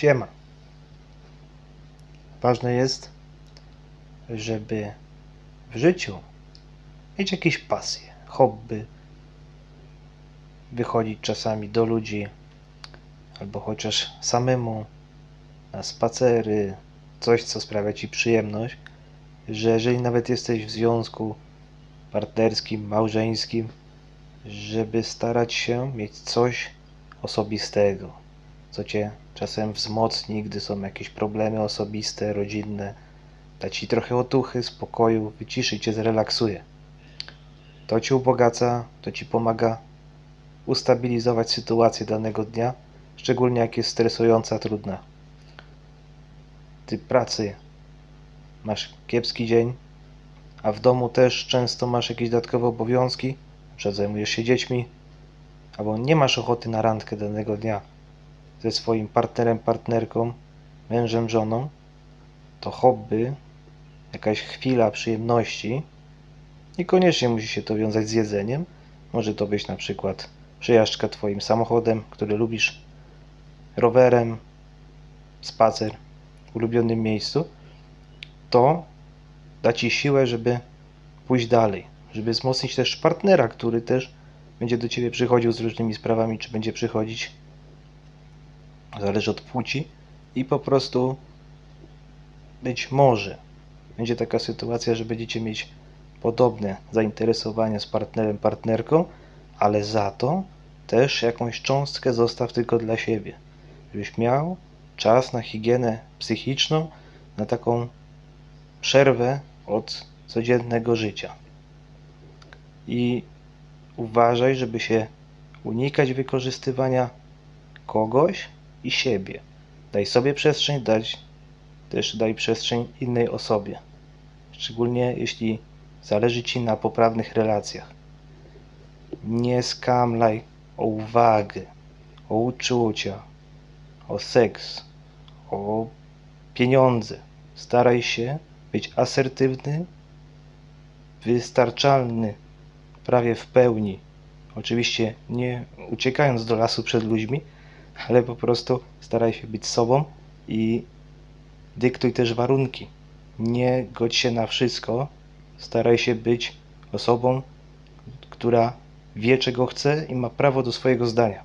Siema. Ważne jest, żeby w życiu mieć jakieś pasje, hobby, wychodzić czasami do ludzi, albo chociaż samemu na spacery, coś co sprawia ci przyjemność, że jeżeli nawet jesteś w związku partnerskim, małżeńskim, żeby starać się mieć coś osobistego, co cię czasem wzmocni, gdy są jakieś problemy osobiste, rodzinne, da ci trochę otuchy, spokoju, wyciszy cię, zrelaksuje. To ci ubogaca, to ci pomaga ustabilizować sytuację danego dnia, szczególnie jak jest stresująca, trudna. Ty pracy masz kiepski dzień, a w domu też często masz jakieś dodatkowe obowiązki, na przykład zajmujesz się dziećmi, albo nie masz ochoty na randkę danego dnia ze swoim partnerem, partnerką, mężem, żoną, to hobby, jakaś chwila przyjemności, niekoniecznie musi się to wiązać z jedzeniem. Może to być na przykład przejażdżka Twoim samochodem, który lubisz, rowerem, spacer w ulubionym miejscu. To da Ci siłę, żeby pójść dalej, żeby wzmocnić też partnera, który też będzie do Ciebie przychodził z różnymi sprawami, czy będzie przychodzić, zależy od płci, i po prostu być może będzie taka sytuacja, że będziecie mieć podobne zainteresowania z partnerem, partnerką, ale za to też jakąś cząstkę zostaw tylko dla siebie, żebyś miał czas na higienę psychiczną, na taką przerwę od codziennego życia. I uważaj, żeby się unikać wykorzystywania kogoś i siebie. Daj sobie przestrzeń, dać też daj przestrzeń innej osobie. Szczególnie jeśli zależy Ci na poprawnych relacjach. Nie skamlaj o uwagę, o uczucia, o seks, o pieniądze. Staraj się być asertywny, wystarczalny prawie w pełni. Oczywiście nie uciekając do lasu przed ludźmi, ale po prostu staraj się być sobą i dyktuj też warunki. Nie godź się na wszystko, staraj się być osobą, która wie czego chce i ma prawo do swojego zdania.